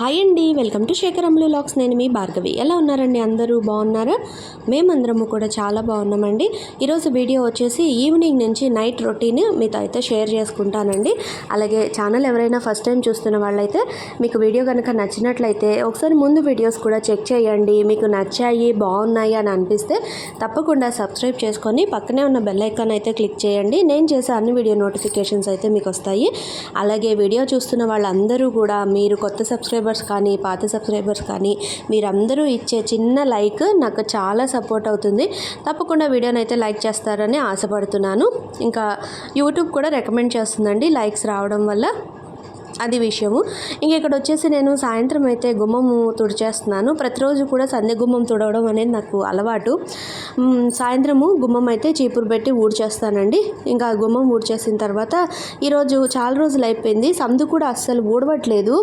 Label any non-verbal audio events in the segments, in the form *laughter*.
Hi అండి welcome to శేఖరమ్లు lakhs నేను మీ భార్గవి. ఎలా ఉన్నారండి? అందరూ బాగున్నారా? మేమందరము కూడా చాలా బాగున్నామండి. ఈరోజు వీడియో వచ్చేసి ఈవినింగ్ నుంచి నైట్ రొటీన్ మీతో అయితే షేర్ చేసుకుంటానండి. అలాగే ఛానల్ ఎవరైనా ఫస్ట్ టైం చూస్తున్న వాళ్ళైతే మీకు వీడియో కనుక నచ్చినట్లయితే ఒకసారి ముందు వీడియోస్ కూడా చెక్ చేయండి. మీకు నచ్చాయి బాగున్నాయి అని అనిపిస్తే తప్పకుండా సబ్స్క్రైబ్ చేసుకొని పక్కనే ఉన్న బెల్ ఐకాన్ అయితే క్లిక్ చేయండి. నేను చేసే అన్ని వీడియో నోటిఫికేషన్స్ అయితే మీకు వస్తాయి. అలాగే వీడియో చూస్తున్న వాళ్ళందరూ కూడా మీరు కొత్త సబ్స్క్రైబర్స్ కానీ పాత సబ్స్క్రైబర్స్ కానీ మీరందరూ ఇచ్చే చిన్న లైక్ నాకు చాలా సపోర్ట్ అవుతుంది. తప్పకుండా వీడియోని అయితే లైక్ చేస్తారని ఆశపడుతున్నాను. ఇంకా యూట్యూబ్ కూడా రికమెండ్ చేస్తుందండి లైక్స్ రావడం వల్ల. అది విషయము. ఇంక ఇక్కడ వచ్చేసి నేను సాయంత్రం అయితే గుమ్మము తుడిచేస్తున్నాను. ప్రతిరోజు కూడా సంధ్య గుమ్మం తుడవడం అనేది నాకు అలవాటు. సాయంత్రము గుమ్మం అయితే చీపురు పెట్టి ఊడ్చేస్తానండి. ఇంకా గుమ్మం ఊడ్చేసిన తర్వాత ఈరోజు చాలా రోజులు అయిపోయింది. సందు కూడా అస్సలు ఊడవట్లేదు.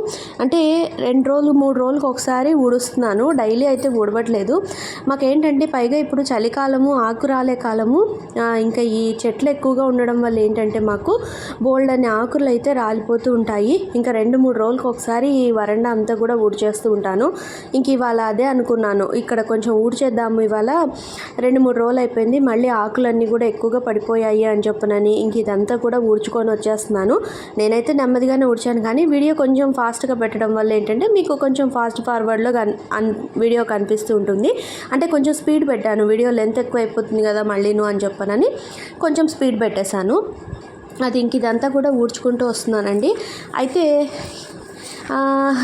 అంటే రెండు రోజులు మూడు రోజులకు ఒకసారి ఊడుస్తున్నాను. డైలీ అయితే ఊడవట్లేదు. మాకేంటంటే పైగా ఇప్పుడు చలికాలము ఆకురాలే కాలము. ఇంకా ఈ చెట్లు ఎక్కువగా ఉండడం వల్ల ఏంటంటే మాకు బోల్డ్ అనే ఆకులు అయితే రాలిపోతూ ఉంటాయి. ఇంకా రెండు మూడు రోజులకు ఒకసారి ఈ వరండా అంతా కూడా ఊడ్చేస్తూ ఉంటాను. ఇంక ఇవాళ అదే అనుకున్నాను. ఇక్కడ కొంచెం ఊడ్చేద్దాము ఇవాళ. రెండు మూడు రోజులు అయిపోయింది. మళ్ళీ ఆకులన్నీ కూడా ఎక్కువగా పడిపోయాయి అని చెప్పనని ఇంక ఇదంతా కూడా ఊడ్చుకొని వచ్చేస్తున్నాను. నేనైతే నెమ్మదిగానే ఊడ్చాను కానీ వీడియో కొంచెం ఫాస్ట్గా పెట్టడం వల్ల ఏంటంటే మీకు కొంచెం ఫాస్ట్ ఫార్వర్డ్లో కన్ అన్ వీడియో కనిపిస్తూ ఉంటుంది. అంటే కొంచెం స్పీడ్ పెట్టాను. వీడియో లెంత్ ఎక్కువ అయిపోతుంది కదా మళ్ళీను అని చెప్పనని కొంచెం స్పీడ్ పెట్టేశాను. అది ఇంక ఇదంతా కూడా ఊడ్చుకుంటూ వస్తున్నానండి. అయితే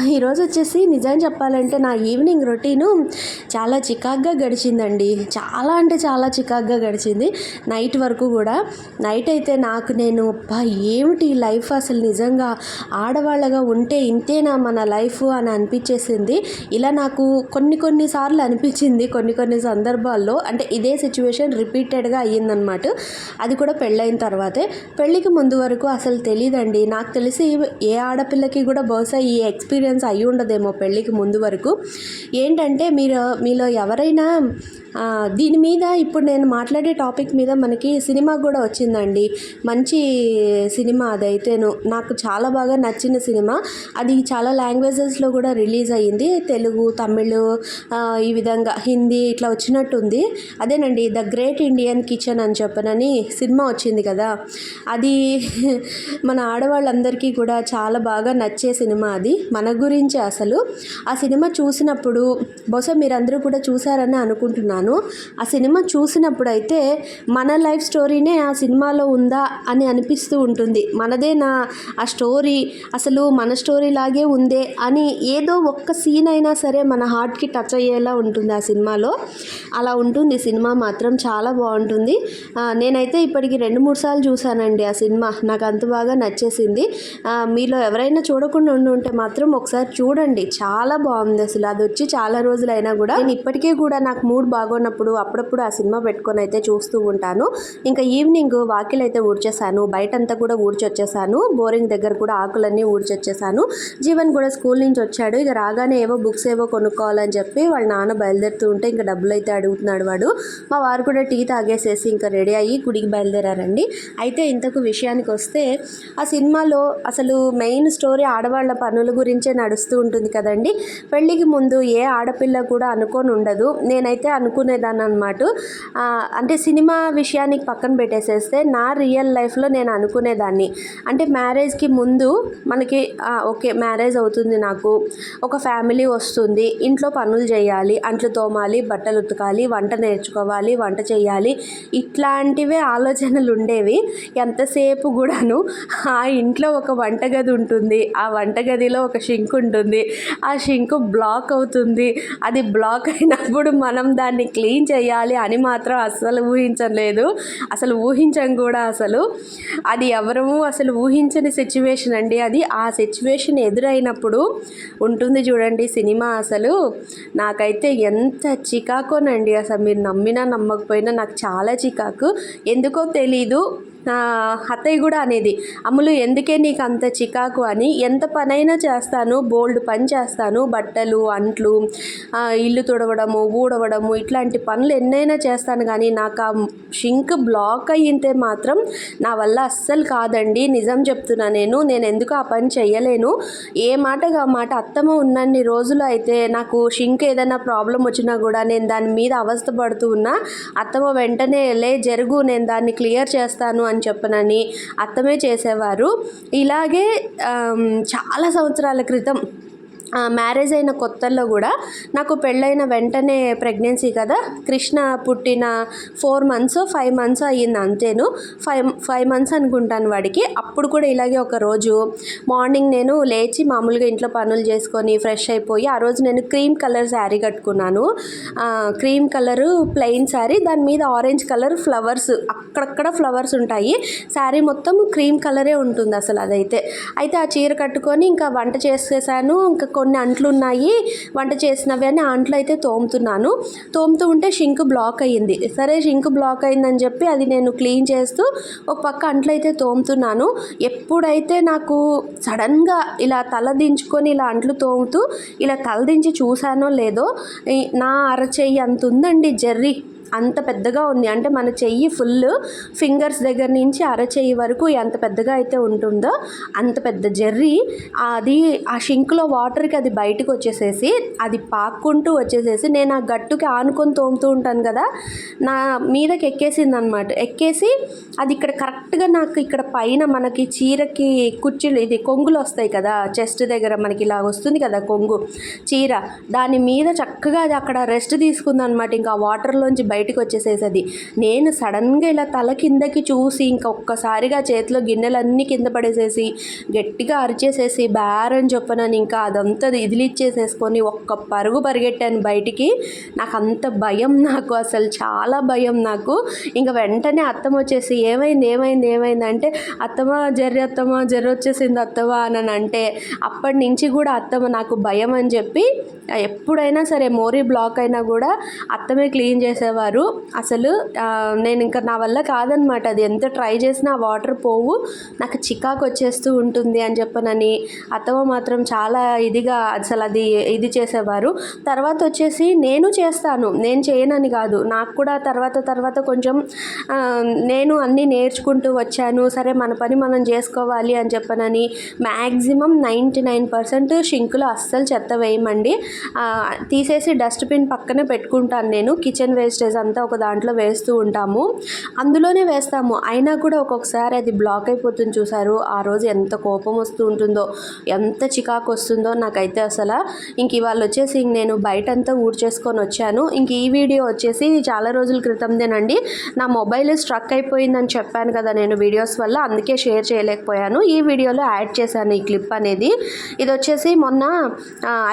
ఈరోజు వచ్చేసి నిజం చెప్పాలంటే నా ఈవినింగ్ రొటీను చాలా చికాగ్గా గడిచిందండి. చాలా అంటే చాలా చికాగ్గా గడిచింది. నైట్ వరకు కూడా. నైట్ అయితే నాకు నేను అబ్బా ఏమిటి లైఫ్ అసలు నిజంగా? ఆడవాళ్ళగా ఉంటే ఇంతేనా మన లైఫ్ అని అనిపించేసింది. ఇలా నాకు కొన్ని కొన్ని సార్లు అనిపించింది కొన్ని కొన్ని సందర్భాల్లో. అంటే ఇదే సిచ్యువేషన్ రిపీటెడ్గా అయ్యిందనమాట అది కూడా పెళ్ళైన తర్వాతే. పెళ్ళికి ముందు వరకు అసలు తెలియదండి నాకు తెలిసి ఏ ఆడపిల్లకి కూడా బహుశా ఈ ఎక్స్పీరియన్స్ అయి ఉండదేమో పెళ్ళికి ముందు వరకు. ఏంటంటే మీరు మీలో ఎవరైనా దీని మీద ఇప్పుడు నేను మాట్లాడే టాపిక్ మీద మనకి సినిమా కూడా వచ్చిందండి. మంచి సినిమా అదైతేను. నాకు చాలా బాగా నచ్చిన సినిమా. అది చాలా లాంగ్వేజెస్లో కూడా రిలీజ్ అయ్యింది. తెలుగు తమిళ్ ఈ విధంగా హిందీ ఇట్లా వచ్చినట్టుంది. అదేనండి ద గ్రేట్ ఇండియన్ కిచెన్ అని చెప్పనని సినిమా వచ్చింది కదా. అది *laughs* మన ఆడవాళ్ళందరికీ కూడా చాలా బాగా నచ్చే సినిమా అది మన గురించి అసలు. ఆ సినిమా చూసినప్పుడు బహుశా మీరందరూ కూడా చూసారని అనుకుంటున్నాను. ఆ సినిమా చూసినప్పుడు అయితే మన లైఫ్ స్టోరీనే ఆ సినిమాలో ఉందా అని అనిపిస్తూ ఉంటుంది. మనదే నా ఆ స్టోరీ అసలు మన స్టోరీ లాగే ఉందే అని ఏదో ఒక్క సీన్ అయినా సరే మన హార్ట్కి టచ్ అయ్యేలా ఉంటుంది ఆ సినిమాలో. అలా ఉంటుంది. సినిమా మాత్రం చాలా బాగుంటుంది. నేనైతే ఇప్పటికి రెండు మూడు సార్లు చూశానండి ఆ సినిమా. నాకు అంత బాగా నచ్చేసింది. మీలో ఎవరైనా చూడకుండా ఉండి ఉంటే మాత్రం ఒకసారి చూడండి. చాలా బాగుంది అసలు. అది వచ్చి చాలా రోజులైనా కూడా నేను ఇప్పటికే కూడా నాకు మూడ్ బాగున్నప్పుడు అప్పుడప్పుడు ఆ సినిమా పెట్టుకొని అయితే చూస్తూ ఉంటాను. ఇంకా ఈవినింగ్ వాకిలు అయితే ఊడ్చేసాను. బయటంతా కూడా ఊడ్చొచ్చేసాను. బోరింగ్ దగ్గర కూడా ఆకులన్నీ ఊడ్చొచ్చేసాను. జీవన్ కూడా స్కూల్ నుంచి వచ్చాడు. ఇక రాగానే ఏవో బుక్స్ ఏవో కొనుక్కోవాలని చెప్పి వాళ్ళ నాన్న బయలుదేరుతూ ఉంటే ఇంకా డబ్బులు అయితే అడుగుతున్నాడు వాడు. మా వారు కూడా టీ తాగేసేసి ఇంకా రెడీ అయ్యి గుడికి బయలుదేరారండి. అయితే ఇంతకు విషయానికి వస్తే ఆ సినిమాలో అసలు మెయిన్ స్టోరీ ఆడవాళ్ళ పనుల గురించే నడుస్తూ ఉంటుంది కదండి. పెళ్ళికి ముందు ఏ ఆడపిల్ల కూడా అనుకొని ఉండదు. నేనైతే అనుకునేదాన్ని అనమాట అంటే సినిమా విషయానికి పక్కన పెట్టేసేస్తే నా రియల్ లైఫ్లో నేను అనుకునేదాన్ని. అంటే మ్యారేజ్కి ముందు మనకి ఓకే మ్యారేజ్ అవుతుంది నాకు. ఒక ఫ్యామిలీ వస్తుంది. ఇంట్లో పనులు చేయాలి. అంట్లు తోమాలి బట్టలు ఉతకాలి వంట నేర్చుకోవాలి వంట చేయాలి. ఇట్లాంటివే ఆలోచనలు ఉండేవి. ఎంతసేపు కూడాను ఆ ఇంట్లో ఒక వంటగది ఉంటుంది. ఆ బాడీలో ఒక షింక్ ఉంటుంది. ఆ షింక్ బ్లాక్ అవుతుంది. అది బ్లాక్ అయినప్పుడు మనం దాన్ని క్లీన్ చేయాలి అని మాత్రం అస్సలు ఊహించలేదు. అసలు ఊహించం కూడా అసలు. అది ఎవరము అసలు ఊహించని సిచ్యువేషన్ అండి. అది ఆ సిచ్యువేషన్ ఎదురైనప్పుడు ఉంటుంది చూడండి సినిమా అసలు. నాకైతే ఎంత చికాకోనండి. అసలు మీరు నమ్మినా నమ్మకపోయినా నాకు చాలా చికాకు. ఎందుకో తెలీదు. అత్తయ్య కూడా అనేది అమ్ములు ఎందుకే నీకు అంత చికాకు అని ఎంత పనైనా చేస్తాను బోల్డ్ పని చేస్తాను బట్టలు అంట్లు ఇల్లు తుడవడము ఊడవడము ఇట్లాంటి పనులు ఎన్నైనా చేస్తాను కానీ నాకు ఆ షింక్ బ్లాక్ అయ్యింటే మాత్రం నా వల్ల అస్సలు కాదండి. నిజం చెప్తున్నా నేను నేను ఎందుకు ఆ పని చెయ్యలేను. ఏ మాటగా మాట అత్తమ్మ ఉన్నన్ని రోజులు అయితే నాకు షింక్ ఏదైనా ప్రాబ్లం వచ్చినా కూడా నేను దాని మీద అవస్థ పడుతూ ఉన్నా అత్తమ్మ వెంటనే లే జరుగు నేను దాన్ని క్లియర్ చేస్తాను అని చెప్పనని అత్తమే చేసేవారు. ఇలాగే చాలా సంవత్సరాల క్రితం మ్యారేజ్ అయిన కొత్తల్లో కూడా నాకు పెళ్ళైన వెంటనే ప్రెగ్నెన్సీ కదా కృష్ణ పుట్టిన ఫోర్ మంత్స్ ఫైవ్ మంత్స్ అయ్యింది అంతేను. ఫైవ్ ఫైవ్ మంత్స్ అనుకుంటాను వాడికి. అప్పుడు కూడా ఇలాగే ఒక రోజు మార్నింగ్ నేను లేచి మామూలుగా ఇంట్లో పనులు చేసుకొని ఫ్రెష్ అయిపోయి ఆ రోజు నేను క్రీమ్ కలర్ శారీ కట్టుకున్నాను. క్రీమ్ కలరు ప్లెయిన్ శారీ దాని మీద ఆరెంజ్ కలర్ ఫ్లవర్స్ అక్కడక్కడ ఫ్లవర్స్ ఉంటాయి. శారీ మొత్తం క్రీమ్ కలరే ఉంటుంది అసలు అదైతే. అయితే ఆ చీర కట్టుకొని ఇంకా వంట చేసేసాను ఇంకా కొన్ని అంట్లు ఉన్నాయి వంట చేసినవి అని ఆ అంట్లు అయితే తోముతున్నాను. తోముతూ ఉంటే షింక్ బ్లాక్ అయ్యింది. సరే షింక్ బ్లాక్ అయిందని చెప్పి అది నేను క్లీన్ చేస్తూ ఒక పక్క అంట్లు అయితే తోముతున్నాను. ఎప్పుడైతే నాకు సడన్గా ఇలా తల దించుకొని ఇలా అంట్లు తోముతూ ఇలా తల దించి చూశానో లేదో ఈ నా అరచేయి అంత ఉందండి జర్రీ. అంత పెద్దగా ఉంది. అంటే మన చెయ్యి ఫుల్ ఫింగర్స్ దగ్గర నుంచి అరచెయ్యి వరకు ఎంత పెద్దగా అయితే ఉంటుందో అంత పెద్ద జర్రీ. అది ఆ షింక్లో వాటర్కి అది బయటకు వచ్చేసేసి అది పాక్కుంటూ వచ్చేసేసి నేను ఆ గట్టుకి ఆనుకొని తోముతూ ఉంటాను కదా నా మీదకి ఎక్కేసింది అనమాట ఎక్కేసి అది ఇక్కడ కరెక్ట్గా నాకు ఇక్కడ పైన మనకి చీరకి కుర్చీలు ఇది కొంగులు వస్తాయి కదా చెస్ట్ దగ్గర మనకి ఇలా వస్తుంది కదా కొంగు చీర. దాని మీద చక్కగా అది అక్కడ రెస్ట్ తీసుకుంది అనమాట ఇంకా వాటర్లోంచి బయట బయటకు వచ్చేసేసది నేను సడన్గా ఇలా తల కిందకి చూసి ఇంకా ఒక్కసారిగా చేతిలో గిన్నెలన్నీ కింద పడేసేసి గట్టిగా అరిచేసేసి బేరని చెప్పనని ఇంకా అదంతా ఇదిలిచ్చేసేసుకొని ఒక్క పరుగు పరిగెట్టాను బయటికి. నాకు అంత భయం నాకు అసలు చాలా భయం నాకు. ఇంకా వెంటనే అత్తమ్మ వచ్చేసి ఏమైంది ఏమైంది ఏమైంది? అంటే అత్తమ్మ జర్రి అత్తమ్మ జర్రి వచ్చేసింది అత్తమ్మ అని అంటే అప్పటి నుంచి కూడా అత్తమ్మ నాకు భయం అని చెప్పి ఎప్పుడైనా సరే మోరీ బ్లాక్ అయినా కూడా అత్తమే క్లీన్ చేసేవారు. అసలు నేను ఇంకా నా వల్ల కాదనమాట అది ఎంత ట్రై చేసినా వాటర్ పోవు. నాకు చికాకు వచ్చేస్తూ ఉంటుంది అని చెప్పనని అత్తమ్మ మాత్రం చాలా ఇదిగా అసలు అది ఇది చేసేవారు. తర్వాత వచ్చేసి నేను చేస్తాను. నేను చేయనని కాదు. నాకు కూడా తర్వాత తర్వాత కొంచెం నేను అన్నీ నేర్చుకుంటూ వచ్చాను. సరే మన పని మనం చేసుకోవాలి అని చెప్పనని మ్యాక్సిమం నైంటీ నైన్ పర్సెంట్ షింకులో అస్సలు చెత్త వేయమండి. తీసేసి డస్ట్బిన్ పక్కనే పెట్టుకుంటాను నేను. కిచెన్ వేస్టేజ్ అంతా ఒక దాంట్లో వేస్తూ ఉంటాము. అందులోనే వేస్తాము. అయినా కూడా ఒక్కొక్కసారి అది బ్లాక్ అయిపోతుంది చూసారు. ఆ రోజు ఎంత కోపం వస్తూ ఉంటుందో ఎంత చికాకు వస్తుందో నాకైతే అసలు. ఇంక ఇవాళ వచ్చేసి ఇంక నేను బయటంతా ఊడ్చేసుకొని వచ్చాను. ఇంక ఈ వీడియో వచ్చేసి చాలా రోజుల క్రితందేనండి. నా మొబైల్ స్ట్రక్ అయిపోయిందని చెప్పాను కదా నేను వీడియోస్ వల్ల. అందుకే షేర్ చేయలేకపోయాను. ఈ వీడియోలో యాడ్ చేశాను ఈ క్లిప్ అనేది. ఇది వచ్చేసి మొన్న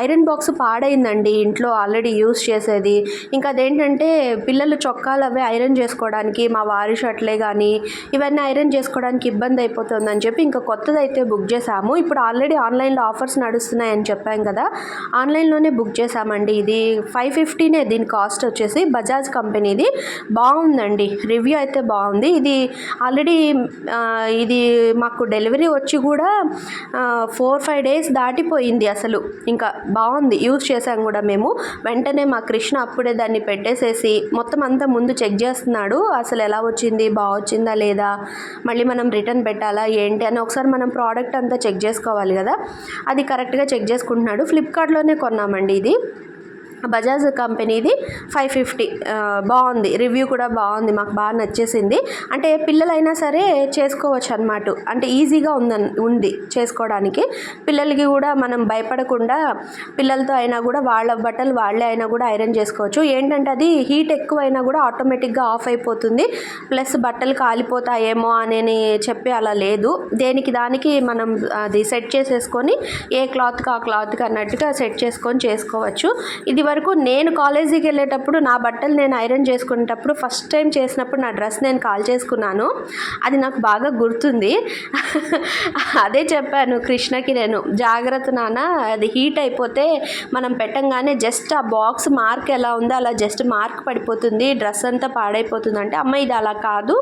ఐరన్ బాక్స్ పాడైందండి ఇంట్లో ఆల్రెడీ యూస్ చేసేది. ఇంకా అదేంటంటే పిల్లలు చొక్కాలు అవి ఐరన్ చేసుకోవడానికి మా వారి షర్ట్లే కానీ ఇవన్నీ ఐరన్ చేసుకోవడానికి ఇబ్బంది అయిపోతుందని చెప్పి ఇంకా కొత్తది అయితే బుక్ చేసాము ఇప్పుడు ఆల్రెడీ ఆన్లైన్లో ఆఫర్స్ నడుస్తున్నాయని చెప్పాం కదా ఆన్లైన్లోనే బుక్ చేసామండి ఇది ఫైవ్ ఫిఫ్టీనే దీని కాస్ట్ వచ్చేసి బజాజ్ కంపెనీది. బాగుందండి రివ్యూ అయితే బాగుంది. ఇది ఆల్రెడీ ఇది మాకు డెలివరీ వచ్చి కూడా ఫోర్ ఫైవ్ డేస్ దాటిపోయింది అసలు. ఇంకా బాగుంది యూజ్ చేసాం కూడా మేము. వెంటనే మా కృష్ణ అప్పుడే దాన్ని పెట్టేసేసి మొత్తం అంతా ముందు చెక్ చేస్తున్నాడు. అసలు ఎలా వచ్చింది? బాగా వచ్చిందా లేదా? మళ్ళీ మనం రిటర్న్ పెట్టాలా? ఏంటి? అని ఒకసారి మనం ప్రోడక్ట్ అంతా చెక్ చేసుకోవాలి కదా. అది కరెక్ట్గా చెక్ చేసుకుంటున్నాడు. ఫ్లిప్కార్ట్లోనే కొన్నామండి ఇది. బజాజ్ కంపెనీది ఫైవ్ ఫిఫ్టీ బాగుంది. రివ్యూ కూడా బాగుంది. మాకు బాగా నచ్చేసింది. అంటే పిల్లలైనా సరే చేసుకోవచ్చు అనమాట అంటే ఈజీగా ఉందన్ ఉంది చేసుకోవడానికి. పిల్లలకి కూడా మనం భయపడకుండా పిల్లలతో అయినా కూడా వాళ్ళ బట్టలు వాళ్ళే అయినా కూడా ఐరన్ చేసుకోవచ్చు. ఏంటంటే అది హీట్ ఎక్కువైనా కూడా ఆటోమేటిక్గా ఆఫ్ అయిపోతుంది. ప్లస్ బట్టలు కాలిపోతాయేమో అని చెప్పి అలా లేదు. దేనికి దానికి మనం అది సెట్ చేసేసుకొని ఏ క్లాత్కి ఆ క్లాత్కి అన్నట్టుగా సెట్ చేసుకొని చేసుకోవచ్చు. ఇది వరకు నేను కాలేజీకి వెళ్ళేటప్పుడు నా బట్టలు నేను ఐరన్ చేసుకునేటప్పుడు ఫస్ట్ టైం చేసినప్పుడు నా డ్రెస్ నేను కాల్ చేసుకున్నాను. అది నాకు బాగా గుర్తుంది. అదే చెప్పాను కృష్ణకి నేను జాగ్రత్త నాన్న అది హీట్ అయిపోతే మనం పెట్టంగానే జస్ట్ ఆ బాక్స్ మార్క్ ఎలా ఉందో అలా జస్ట్ మార్క్ పడిపోతుంది డ్రెస్ అంతా పాడైపోతుంది. అంటే అమ్మ ఇది అలా కాదు.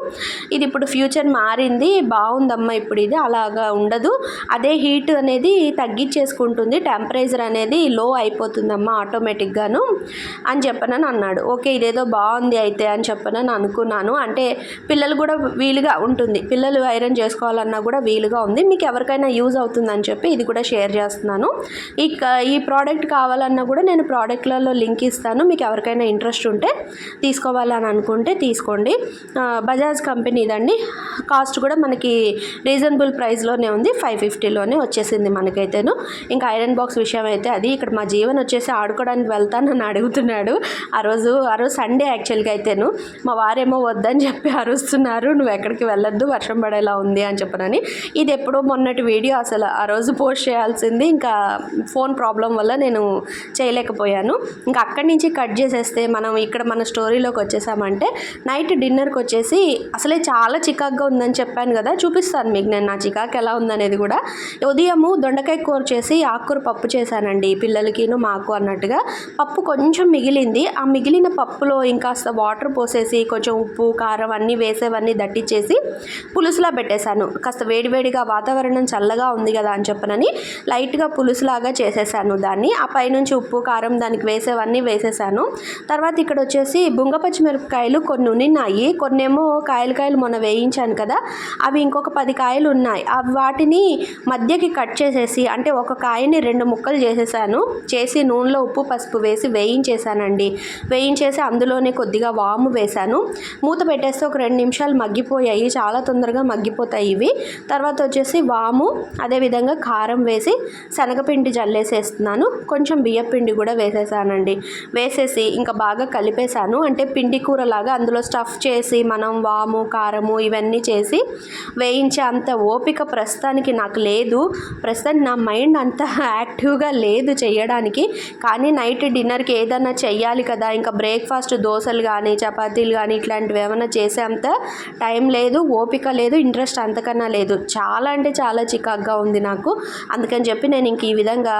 ఇది ఇప్పుడు ఫ్యూచర్ మారింది బాగుందమ్మ ఇప్పుడు ఇది అలాగా ఉండదు. అదే హీట్ అనేది తగ్గించేసుకుంటుంది టెంపరేచర్ అనేది లో అయిపోతుందమ్మా ఆటోమేటిక్గాను అని చెప్పనని అన్నాడు. ఓకే ఇదేదో బాగుంది అయితే అని చెప్పనని అనుకున్నాను. అంటే పిల్లలు కూడా వీలుగా ఉంటుంది. పిల్లలు ఐరన్ చేసుకోవాలన్నా కూడా వీలుగా ఉంది. మీకు ఎవరికైనా యూజ్ అవుతుందని చెప్పి ఇది కూడా షేర్ చేస్తున్నాను. ఈ ఈ ప్రోడక్ట్ కావాలన్నా కూడా నేను ప్రోడక్ట్లలో లింక్ ఇస్తాను. మీకు ఎవరికైనా ఇంట్రెస్ట్ ఉంటే తీసుకోవాలని అనుకుంటే తీసుకోండి. బజాజ్ కంపెనీ ఇదండి కాస్ట్ కూడా మనకి రీజనబుల్ ప్రైస్లోనే ఉంది. ఫైవ్ ఫిఫ్టీలోనే వచ్చేసింది మనకైతేను. ఇంకా ఐరన్ బాక్స్ విషయం అయితే అది. ఇక్కడ మా జీవన్ వచ్చేసి ఆడుకోవడానికి వెళ్తానని అడుగుతున్నాడు. ఆ రోజు ఆ రోజు సండే యాక్చువల్గా అయితేను మా వారేమో వద్దని చెప్పి అరుస్తున్నారు నువ్వు ఎక్కడికి వెళ్ళొద్దు వర్షం పడేలా ఉంది అని చెప్పనని. ఇది ఎప్పుడో మొన్నటి వీడియో అసలు ఆ రోజు పోస్ట్ చేయాల్సింది ఇంకా ఫోన్ ప్రాబ్లం వల్ల నేను చేయలేకపోయాను. ఇంకా అక్కడి నుంచి కట్ చేసేస్తే మనం ఇక్కడ మన స్టోరీలోకి వచ్చేసామంటే నైట్ డిన్నర్కి వచ్చేసి అసలే చాలా చికాక్గా ఉందని చెప్పాను కదా చూపిస్తాను మీకు నేను నా చికాక్ ఎలా ఉందనేది కూడా. ఉదయము దొండకాయ కూర చేసి ఆకుకూర పప్పు చేశానండి పిల్లలకిను మాకు అన్నట్టుగా. పప్పు కొంచెం మిగిలింది. ఆ మిగిలిన పప్పులో ఇంకాస్త వాటర్ పోసేసి కొంచెం ఉప్పు కారం అన్నీ వేసేవన్నీ దట్టించేసి పులుసులా పెట్టేశాను. కాస్త వేడివేడిగా వాతావరణం చల్లగా ఉంది కదా అని చెప్పనని లైట్గా పులుసులాగా చేసేసాను దాన్ని. ఆ పైనుంచి ఉప్పు కారం దానికి వేసేవన్నీ వేసేసాను తర్వాత ఇక్కడ వచ్చేసి బుంగ పచ్చిమిరపకాయలు కొన్ని ఉన్నాయి కొన్నేమో కాయలు కాయలు మొన్న వేయించాను కదా అవి ఇంకొక పది కాయలు ఉన్నాయి. అవి వాటిని మధ్యకి కట్ చేసేసి అంటే ఒక కాయని రెండు ముక్కలు చేసేసాను చేసి నూనెలో ఉప్పు పసుపు వేసి వేయించేసానండి వేయించేసి అందులోనే కొద్దిగా వాము వేశాను. మూత పెట్టేస్తే ఒక రెండు నిమిషాలు మగ్గిపోయాయి. చాలా తొందరగా మగ్గిపోతాయి ఇవి. తర్వాత వచ్చేసి వాము అదేవిధంగా కారం వేసి శనగపిండి జల్లేసేస్తున్నాను. కొంచెం బియ్యపిండి కూడా వేసేసానండి. వేసేసి ఇంకా బాగా కలిపేశాను. అంటే పిండి కూరలాగా అందులో స్టఫ్ చేసి మనం వాము కారము ఇవన్నీ చేసి వేయించే అంత ఓపిక ప్రస్తుతానికి నాకు లేదు. ప్రస్తుతానికి నా మైండ్ అంత *laughs* యాక్టివ్గా లేదు చేయడానికి. కానీ నైట్ డిన్నర్కి ఏదన్నా చెయ్యాలి కదా ఇంకా బ్రేక్ఫాస్ట్ దోశలు కానీ చపాతీలు కానీ ఇట్లాంటివి ఏమైనా చేసే అంత టైం లేదు ఓపిక లేదు ఇంట్రెస్ట్ అంతకన్నా లేదు. చాలా అంటే చాలా చికాగ్గా ఉంది నాకు. అందుకని చెప్పి నేను ఇంక ఈ విధంగా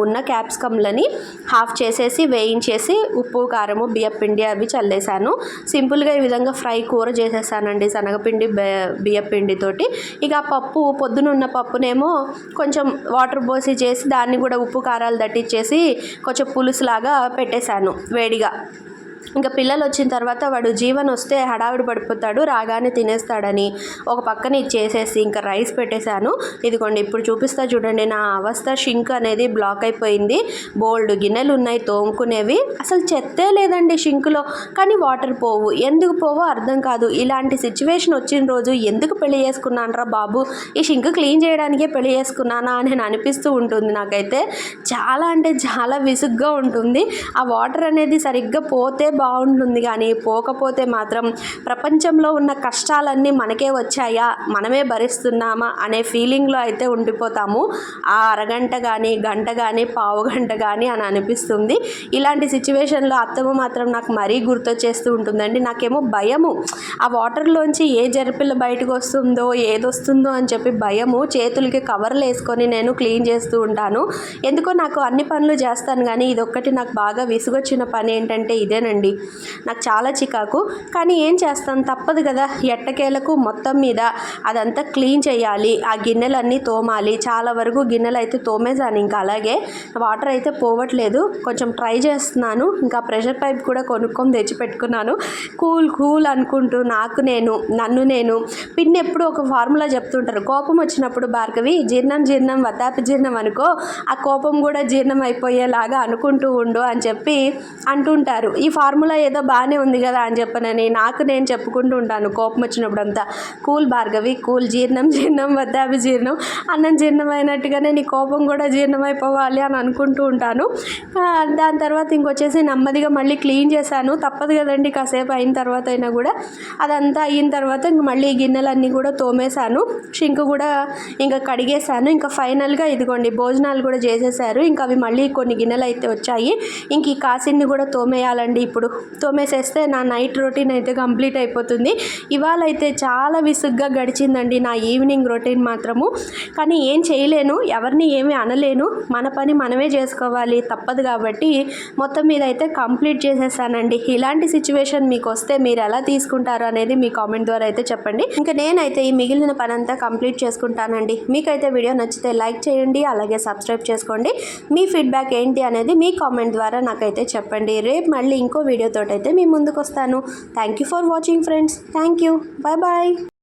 ఉన్న క్యాప్సికమ్లని హాఫ్ చేసేసి వేయించేసి ఉప్పు కారము బియ్యపిండి అవి చల్లేసాను సింపుల్గా ఈ విధంగా ఫ్రై కూర చేసేసానండి శనగపిండి బె- బియ్యపిండితోటి ఇక పప్పు పప్పు పొద్దునున్న పప్పునేమో కొంచెం వాటర్ పోసి చేసి దాన్ని కూడా ఉప్పు కారాలు దట్టించేసి కొంచెం పులుసు లాగా పెట్టేశాను వేడిగా. ఇంకా పిల్లలు వచ్చిన తర్వాత వాడు జీవన్ వస్తే హడావిడి పడిపోతాడు రాగానే తినేస్తాడని. ఒక పక్కన ఇది చేసేసి ఇంకా రైస్ పెట్టేశాను. ఇదిగోండి ఇప్పుడు చూపిస్తా చూడండి నా అవస్థ షింక్ అనేది బ్లాక్ అయిపోయింది. బోల్డ్ గిన్నెలు ఉన్నాయి తోముకునేవి. అసలు చెత్తే లేదండి షింక్లో. కానీ వాటర్ పోవు. ఎందుకు పోవో అర్థం కాదు. ఇలాంటి సిచ్యువేషన్ వచ్చిన రోజు ఎందుకు పెళ్ళి చేసుకున్నానరా బాబు? ఈ షింక్ క్లీన్ చేయడానికే పెళ్ళి చేసుకున్నానా అని నేను అనిపిస్తూ ఉంటుంది నాకైతే. చాలా అంటే చాలా విసుగ్గా ఉంటుంది. ఆ వాటర్ అనేది సరిగ్గా పోతే బాగుంటుంది కానీ పోకపోతే మాత్రం ప్రపంచంలో ఉన్న కష్టాలన్నీ మనకే వచ్చాయా? మనమే భరిస్తున్నామా? అనే ఫీలింగ్లో అయితే ఉండిపోతాము. ఆ అరగంట కానీ గంట కానీ పావు గంట కానీ అని అనిపిస్తుంది. ఇలాంటి సిచ్యువేషన్లో అత్తమ్మ మాత్రం నాకు మరీ గుర్తొచ్చేస్తూ ఉంటుందండి. నాకేమో భయము. ఆ వాటర్లోంచి ఏ జరపిల్ల బయటకు వస్తుందో ఏదొస్తుందో అని చెప్పి భయము. చేతులకి కవర్లు వేసుకొని నేను క్లీన్ చేస్తూ ఉంటాను. ఎందుకో నాకు అన్ని పనులు చేస్తాను కానీ ఇదొక్కటి నాకు బాగా విసుగొచ్చిన పని ఏంటంటే ఇదేనండి. నాకు చాలా చికాకు. కానీ ఏం చేస్తాను తప్పదు కదా. ఎట్టకేలకు మొత్తం మీద అదంతా క్లీన్ చేయాలి. ఆ గిన్నెలన్నీ తోమాలి. చాలా వరకు గిన్నెలు అయితే తోమేశాను. ఇంకా అలాగే వాటర్ అయితే పోవట్లేదు. కొంచెం ట్రై చేస్తున్నాను. ఇంకా ప్రెషర్ పైప్ కూడా కొనుక్కొని తెచ్చి పెట్టుకున్నాను. కూల్ కూల్ అనుకుంటూ నాకు నేను నన్ను నేను. పిన్ ఎప్పుడు ఒక ఫార్ములా చెప్తుంటారు. కోపం వచ్చినప్పుడు భార్గవి జీర్ణం జీర్ణం వతాపి జీర్ణం అనుకో ఆ కోపం కూడా జీర్ణం అయిపోయేలాగా అనుకుంటూ ఉండు అని చెప్పి అంటుంటారు. ఈ ఫార్ములా ఫార్ములా ఏదో బాగానే ఉంది కదా అని చెప్పనని నాకు నేను చెప్పుకుంటూ ఉంటాను. కోపం వచ్చినప్పుడు అంతా కూల్ భార్గవి కూల్ జీర్ణం జీర్ణం వద్దాభి జీర్ణం అన్నం జీర్ణమైనట్టుగానే నీ కోపం కూడా జీర్ణమైపోవాలి అని అనుకుంటూ ఉంటాను. దాని తర్వాత ఇంకొచ్చేసి నెమ్మదిగా మళ్ళీ క్లీన్ చేశాను. తప్పదు కదండి కాసేపు అయిన తర్వాత అయినా కూడా అదంతా అయిన తర్వాత ఇంక మళ్ళీ ఈ గిన్నెలన్నీ కూడా తోమేశాను. షింక్ కూడా ఇంకా కడిగేశాను. ఇంకా ఫైనల్గా ఇదిగోండి భోజనాలు కూడా చేసేసారు ఇంకా అవి మళ్ళీ కొన్ని గిన్నెలు అయితే వచ్చాయి. ఇంక ఈ కాసిన్ని కూడా తోమేయాలండి ఇప్పుడు. తోమేసేస్తే నా నైట్ రొటీన్ అయితే కంప్లీట్ అయిపోతుంది. ఇవాళ అయితే చాలా విసుగ్గా గడిచిందండి నా ఈవినింగ్ రొటీన్ మాత్రము. కానీ ఏం చేయలేను ఎవరిని ఏమీ అనలేను. మన పని మనమే చేసుకోవాలి తప్పదు కాబట్టి మొత్తం మీద అయితే కంప్లీట్ చేసేసానండి. ఇలాంటి సిచ్యువేషన్ మీకు వస్తే మీరు ఎలా తీసుకుంటారు అనేది మీ కామెంట్ ద్వారా అయితే చెప్పండి. ఇంకా నేనైతే ఈ మిగిలిన పని అంతా కంప్లీట్ చేసుకుంటానండి. మీకైతే వీడియో నచ్చితే లైక్ చేయండి అలాగే సబ్స్క్రైబ్ చేసుకోండి. మీ ఫీడ్బ్యాక్ ఏంటి అనేది మీ కామెంట్ ద్వారా నాకైతే చెప్పండి. రేపు మళ్ళీ ఇంకో వీడియోతో అయితే మీ ముందుకు వస్తాను thank you for watching friends thank you bye bye